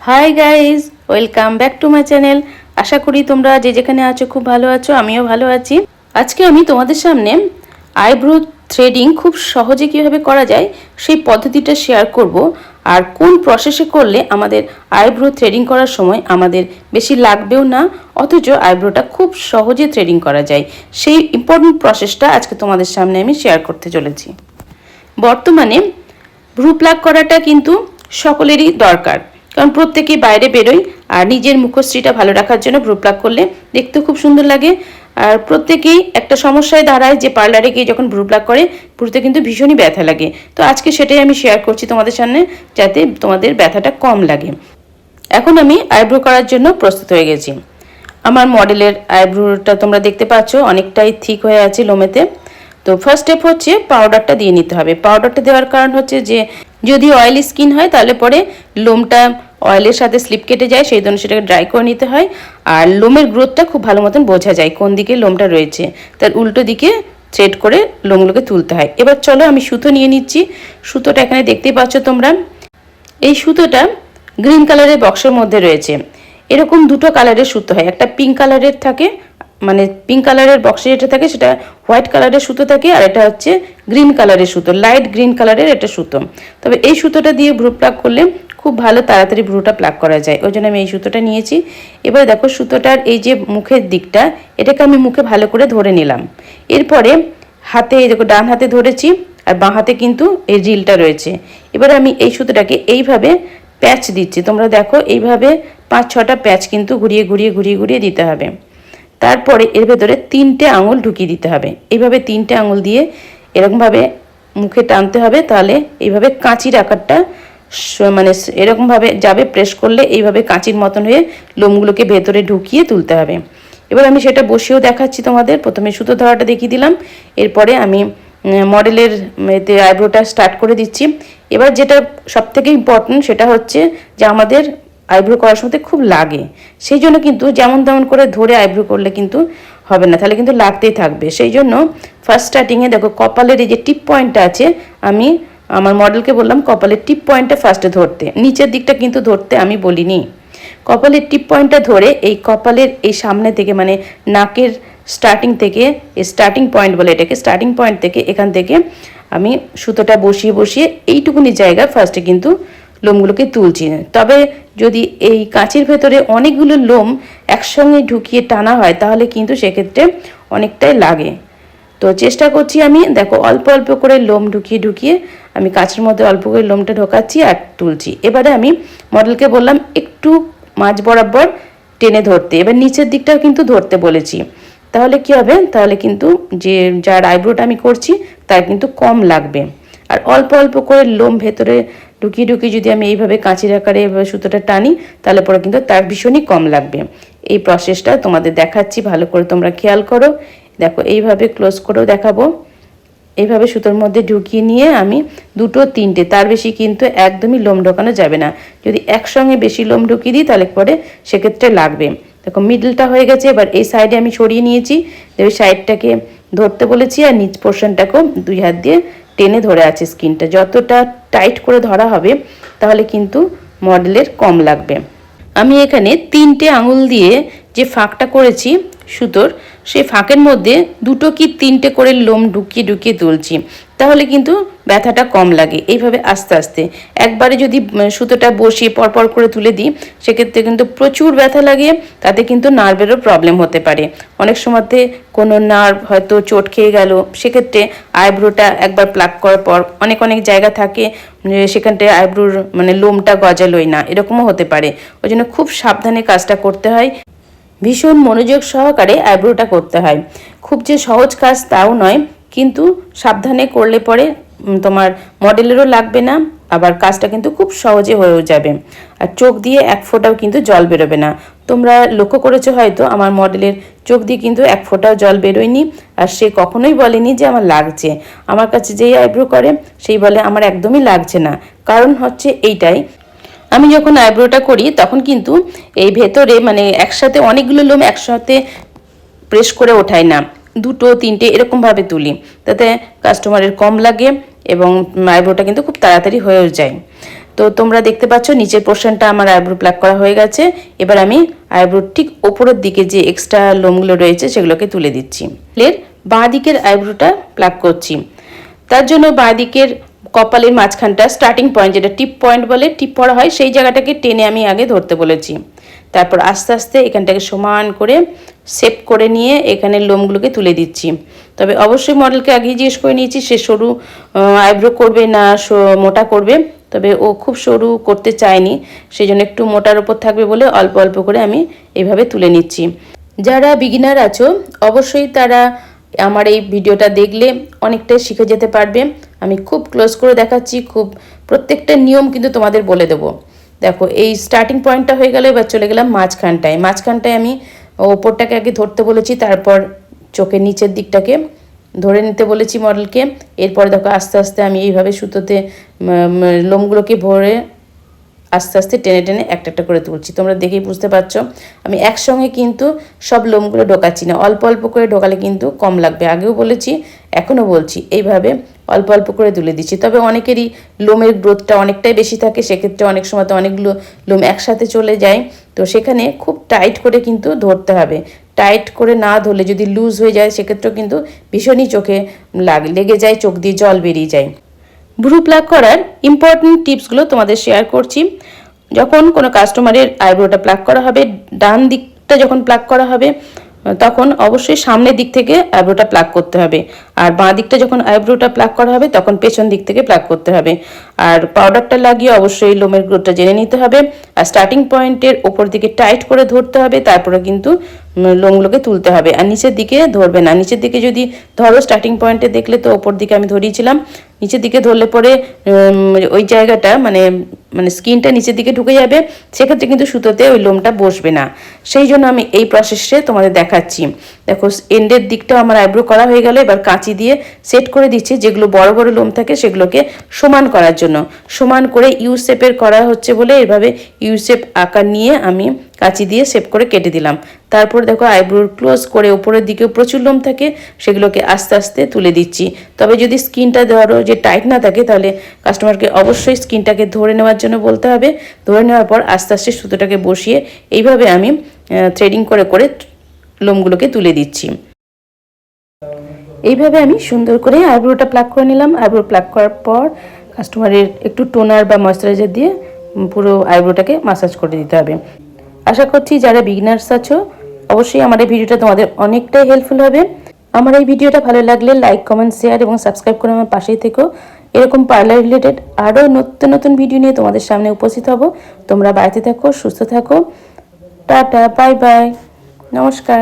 Hi guys welcome back to my channel আশা করি তোমরা যে যেখানে আছো খুব ভালো আছো, আমিও ভালো আছি। আজকে আমি তোমাদের সামনে আইব্রো থ্রেডিং খুব সহজে কীভাবে করা যায় সেই পদ্ধতিটা শেয়ার করব আর কোন প্রসেসে করলে আমাদের আইব্রো থ্রেডিং করার সময় আমাদের বেশি লাগবেও না, অথচ আইব্রোটা খুব সহজে থ্রেডিং করা যায়। সেই ইম্পর্টেন্ট প্রসেসটা আজকে তোমাদের সামনে আমি শেয়ার করতে চলেছি। বর্তমানে ভ্রু প্লাগ করাটা কিন্তু সকলেরই দরকার। কারণ প্রত্যেকেই বাইরে বেরোই আর নিজের মুখশ্রীটা ভালো রাখার জন্য ভ্রু প্লাগ করলে দেখতে খুব সুন্দর লাগে। আর প্রত্যেকেই একটা সমস্যায় দাঁড়ায় যে পার্লারে গিয়ে যখন ভ্রু প্লাগ করে ভ্রুতে কিন্তু ভীষণই ব্যথা লাগে। তো আজকে সেটাই আমি শেয়ার করছি তোমাদের সামনে যাতে তোমাদের ব্যথাটা কম লাগে। এখন আমি আইব্রো করার জন্য প্রস্তুত হয়ে গেছি। আমার মডেলের আইব্রোটা তোমরা দেখতে পাচ্ছ, অনেকটাই ঠিক হয়ে আছে লোমেতে। তো ফার্স্ট স্টেপ হচ্ছে পাউডারটা দিয়ে নিতে হবে। পাউডারটা দেওয়ার কারণ হচ্ছে যে, যদি অয়েলি স্কিন হয়, তাহলে পরে লোমটা অয়েলের সাথে স্লিপ কেটে যায়, সেই জন্য সেটাকে ড্রাই করে নিতে হয়। আর লোমের গ্রোথটা খুব ভালো মতন বোঝা যায়, কোন দিকে লোমটা রয়েছে। তার উল্টো দিকে থ্রেড করে লোমগুলোকে তুলতে হয়। এবার চলো আমি সুতো নিয়ে নিচ্ছি। সুতোটা এখানে দেখতেই পাচ্ছ তোমরা। এই সুতোটা গ্রিন কালারের বক্সের মধ্যে রয়েছে। এরকম দুটো কালারের সুতো হয়। একটা পিঙ্ক কালারের থাকে মানে পিঙ্ক কালারের বক্সে যেটা থাকে সেটা হোয়াইট কালারের সুতো থাকে আর এটা হচ্ছে গ্রিন কালারের সুতো লাইট গ্রিন কালারের এটা সুতো। তবে এই সুতোটা দিয়ে ভ্রু প্লাগ করলে খুব ভালো তাড়াতাড়ি ভ্রুটা প্লাগ করা যায়, ওই জন্য আমি এই সুতোটা নিয়েছি। এবার দেখো সুতোটার এই যে মুখের দিকটা, এটাকে আমি মুখে ভালো করে ধরে নিলাম। এরপরে হাতে এই দেখো ডান হাতে ধরেছি আর বাঁ হাতে কিন্তু এই রিলটা রয়েছে। এবার আমি এই সুতোটাকে এইভাবে প্যাচ দিচ্ছি, তোমরা দেখো এইভাবে পাঁচ ছটা প্যাচ কিন্তু ঘুরিয়ে ঘুরিয়ে ঘুরিয়ে ঘুরিয়ে দিতে হবে। তারপরে এর ভেতরে তিনটে আঙুল ঢুকিয়ে দিতে হবে। এইভাবে তিনটে আঙুল দিয়ে এরকমভাবে মুখে টানতে হবে, তাহলে এইভাবে কাঁচির আকারটা মানে এরকমভাবে যাবে, প্রেস করলে এইভাবে কাঁচির মতন হয়ে লোমগুলোকে ভেতরে ঢুকিয়ে তুলতে হবে। এবার আমি সেটা বসেও দেখাচ্ছি তোমাদের। প্রথমে সুতো ধরাটা দেখিয়ে দিলাম। এরপরে আমি মডেলের এতে আইব্রোটা স্টার্ট করে দিচ্ছি। এবার যেটা সব থেকে ইম্পর্টেন্ট সেটা হচ্ছে যে আমাদের আইব্রো করার সময় খুব লাগে। সেই জন্য কিন্তু যেমন তেমন করে ধরে আইব্রো করলে কিন্তু হবে না, তাহলে কিন্তু লাগতেই থাকবে। সেই জন্য ফার্স্ট স্টার্টিংয়ে দেখো কপালের এই যে টিপ পয়েন্টটা আছে, আমি আমার মডেলকে বললাম কপালের টিপ পয়েন্টটা ফার্স্টে ধরতে। নিচের দিকটা কিন্তু ধরতে আমি বলিনি। কপালের টিপ পয়েন্টটা ধরে এই কপালের এই সামনে থেকে মানে নাকের স্টার্টিং থেকে স্টার্টিং পয়েন্ট বলে এটাকে স্টার্টিং পয়েন্ট থেকে এখান থেকে আমি সুতোটা বসিয়ে বসিয়ে এইটুকুনি জায়গা ফার্স্টে কিন্তু লোমগুলোকে তুলছি তবে যদি এই কাঁচের ভেতরে অনেকগুলো লোম একসঙ্গে ঢুকিয়ে টানা হয়, তাহলে কিন্তু সেক্ষেত্রে অনেকটাই লাগে। তো চেষ্টা করছি আমি, দেখো, অল্প অল্প করে লোম ঢুকিয়ে ঢুকিয়ে আমি কাঁচের মধ্যে অল্প করে লোমটা ঢোকাচ্ছি আর তুলছি। এবারে আমি মডেলকে বললাম, একটু মাঝ বরাবর টেনে ধরতে। এবার নিচের দিকটাও কিন্তু ধরতে বলেছি। তাহলে কি হবে? তাহলে কিন্তু যে, যার আইব্রোটা আমি করছি, তার কিন্তু কম লাগবে। আর অল্প অল্প করে লোম ভেতরে ঢুকিয়ে ঢুকিয়ে যদি আমি এইভাবে কাঁচির আকারে সুতোটা টানি, তাহলে পরে কিন্তু তার ভীষণই কম লাগবে। এই প্রসেসটা তোমাদের দেখাচ্ছি, ভালো করে তোমরা খেয়াল করো। দেখো, এইভাবে ক্লোজ করেও দেখাবো। এইভাবে সুতোর মধ্যে ঢুকিয়ে নিয়ে আমি দুটো, তিনটে, তার বেশি কিন্তু একদমই লোম ঢোকানো যাবে না। যদি একসঙ্গে বেশি লোম ঢুকিয়ে দিই, তাহলে পরে সেক্ষেত্রে লাগবে। দেখো মিডলটা হয়ে গেছে, এবার এই সাইডে আমি সরিয়ে নিয়েছি। ওই সাইডটাকে ধরতে বলেছি, আর নিচ পোর্শনটাকেও দুই হাত দিয়ে টেনে ধরে আছে স্কিনটা। যতটা টাইট করে ধরা হবে, তাহলে কিন্তু মডেলের কম লাগবে। আমি এখানে তিনটে আঙুল দিয়ে যে ফাঁকটা করেছি সুতোর সেই ফাঁকের মধ্যে দুটো কি তিনটে করে লোম ঢুকিয়ে ঢুকিয়ে তুলছি। তাহলে কিন্তু ব্যথাটা কম লাগে। এইভাবে আস্তে আস্তে। একবারে যদি সুতোটা বসিয়ে পরপর করে তুলে দিই, সেক্ষেত্রে কিন্তু প্রচুর ব্যথা লাগে, তাতে কিন্তু নার্ভেরও প্রবলেম হতে পারে। অনেক সময়তে কোনো নার্ভ হয়তো চোট খেয়ে গেল, সেক্ষেত্রে আইব্রোটা একবার প্লাক করার পর অনেক অনেক জায়গা থাকে সেখানটায় আইব্রোর মানে লোমটা গজালোই না, এরকমও হতে পারে। ওই জন্য খুব সাবধানে কাজটা করতে হয়। ভীষণ মনোযোগ সহকারে আইব্রোটা করতে হয়। খুব যে সহজ কাজ তাও নয় কিন্তু সাবধানে করলে পরে তোমার মডেলেরও লাগবে না, আবার কাজটা কিন্তু খুব সহজে হয়েও যাবে। আর চোখ দিয়ে এক ফোঁটাও কিন্তু জল বেরোবে না। তোমরা লক্ষ্য করেছ হয়তো, আমার মডেলের চোখ দিয়ে কিন্তু এক ফোঁটাও জল বেরোয়নি, আর সে কখনোই বলেনি যে আমার লাগছে। আমার কাছে যেই আইব্রো করে, সেই বলে আমার একদমই লাগছে না। কারণ হচ্ছে এইটাই, আমি যখন আইব্রোটা করি, তখন কিন্তু এই ভেতরে মানে একসাথে অনেকগুলো লোম একসাথে প্রেস করে ওঠায় না। দুটো, তিনটে এরকমভাবে তুলি। তাতে কাস্টমারের কম লাগে এবং আইব্রোটা কিন্তু খুব তাড়াতাড়ি হয়েও যায়। তো তোমরা দেখতে পাচ্ছ নিচের পোর্শনটা আমার আইব্রো প্লাক করা হয়ে গেছে। এবার আমি আইব্রোর ঠিক ওপরের দিকে যে এক্সট্রা লোমগুলো রয়েছে সেগুলোকে তুলে দিচ্ছি। এর বাঁ দিকের আইব্রোটা প্লাক করছি। তার জন্য বাঁ দিকের কপালের মাঝখানটা স্টার্টিং পয়েন্ট যেটা টিপ পয়েন্ট বলে টিপ পড়া হয়, সেই জায়গাটাকে টেনে আমি আগে ধরতে বলেছি। তারপর আস্তে আস্তে এখানটাকে সমান করে সেপ করে নিয়ে এখানে লোমগুলোকে তুলে দিচ্ছি। তবে অবশ্যই মডেলকে আগেই জিজ্ঞেস করে নিয়েছি, সে সরু আইব্রো করবে না মোটা করবে। তবে ও খুব সরু করতে চায়নি সেই জন্য একটু মোটার ওপর থাকবে বলে অল্প অল্প করে আমি এভাবে তুলে নিচ্ছি। যারা বিগিনার আছো, অবশ্যই তারা আমার এই ভিডিওটা দেখলে অনেকটাই শিখে যেতে পারবে। আমি খুব ক্লোজ করে দেখাচ্ছি, খুব প্রত্যেকটা নিয়ম কিন্তু তোমাদের বলে দেবো। দেখো, এই স্টার্টিং পয়েন্টটা হয়ে গেল, এবার চলে গেলাম মাঝখানটায়। মাঝখানটায় আমি ওপরটাকে আগে ধরতে বলেছি, তারপর চোখের নিচের দিকটাকে ধরে নিতে বলেছি মডেলকে এরপর দেখো, আস্তে আস্তে আমি এইভাবে সুতোতে লোমগুলোকে ভরে আস্তে আস্তে টেনে টেনে একটা একটা করে তুলছি। তোমরা দেখেই বুঝতে পারছ। আমি একসঙ্গে কিন্তু সব লোমগুলো ঢোকাচ্ছি না। অল্প অল্প করে ঢোকালে কিন্তু কম লাগবে। আগেও বলেছি, এখনও বলছি। এইভাবে অল্প অল্প করে তুলে দিচ্ছি। তবে অনেকেরই লোমের গ্রোথটা অনেকটাই বেশি থাকে। সেক্ষেত্রে অনেক সময় তো অনেকগুলো লোম একসাথে চলে যায়। তো সেখানে খুব টাইট করে কিন্তু ধরতে হবে। টাইট করে না ধরলে যদি লুজ হয়ে যায়, সেক্ষেত্রেও কিন্তু ভীষণই চোখে লাগে, লেগে যায়, চোখ দিয়ে জল বেরিয়ে যায়। ভ্রু প্লাক করার ইম্পর্টেন্ট টিপসগুলো তোমাদের শেয়ার করছি। যখন কোনো কাস্টমারের আইব্রোটা প্লাক করা হবে, ডান দিকটা যখন প্লাক করা হবে তখন অবশ্যই সামনের দিক থেকে আইব্রোটা প্লাক করতে হবে। আর বাঁ দিকটা যখন আইব্রোটা প্লাক করা হবে, তখন পেছন দিক থেকে প্লাক করতে হবে। আর পাউডারটা লাগিয়ে অবশ্যই লোমের গ্রোথটা জেনে নিতে হবে। আর স্টার্টিং পয়েন্টের ওপর দিকে টাইট করে ধরতে হবে, তারপরে কিন্তু লোমগুলোকে তুলতে হবে। আর নিচের দিকে ধরবে না। নিচের দিকে যদি ধরো স্টার্টিং পয়েন্টে দেখলে তো ওপর দিকে আমি ধরিয়েছিলাম। নিচের দিকে ধরলে পরে ওই জায়গাটা মানে মানে স্কিনটা নিচের দিকে ঢুকে যাবে, সেক্ষেত্রে কিন্তু সুতোতে ওই লোমটা বসবে না। সেই জন্য আমি এই প্রসেসে তোমাদের দেখাচ্ছি। দেখো এন্ডের দিকটাও আমার আইব্রো করা হয়ে গেল, এবার কাঁচি দিয়ে সেট করে দিচ্ছি যেগুলো বড় বড় লোম থাকে, সেগুলোকে সমান করার জন্য। সমান করে ইউসেপের করা হচ্ছে বলে এভাবে ইউসেপ আকার নিয়ে আমি কাঁচি দিয়ে শেপ করে কেটে দিলাম। তারপর দেখো আইব্রোর ক্লোজ করে উপরের দিকেও প্রচুর লোম থাকে, সেগুলোকে আস্তে আস্তে তুলে দিচ্ছি। তবে যদি স্কিনটা ধরো যে টাইট না থাকে, তাহলে কাস্টমারকে অবশ্যই স্কিনটাকে ধরে নেওয়ার জন্য বলতে হবে। ধরে নেওয়ার পর আস্তে আস্তে সুতোটাকে বসিয়ে এইভাবে আমি থ্রেডিং করে করে লোমগুলোকে তুলে দিচ্ছি। এইভাবে আমি সুন্দর করে আইব্রোটা প্লাক করে নিলাম। আইব্রো প্লাক করার পর কাস্টমারের একটু টোনার বা ময়শ্চারাইজার দিয়ে পুরো আইব্রোটাকে মাসাজ করে দিতে হবে। আশা করছি যারা বিগিনার্স আছো, অবশ্যই আমার এই ভিডিওটা তোমাদের অনেকটাই হেল্পফুল হবে। আমার এই ভিডিওটা ভালো লাগলে লাইক কমেন্ট শেয়ার এবং সাবস্ক্রাইব করে আমার পাশেই থেকো। এরকম পার্লার রিলেটেড আরও নতুন নতুন ভিডিও নিয়ে তোমাদের সামনে উপস্থিত হব। তোমরা বাড়িতে থাকো, সুস্থ থাকো। টাটা বাই বাই নমস্কার।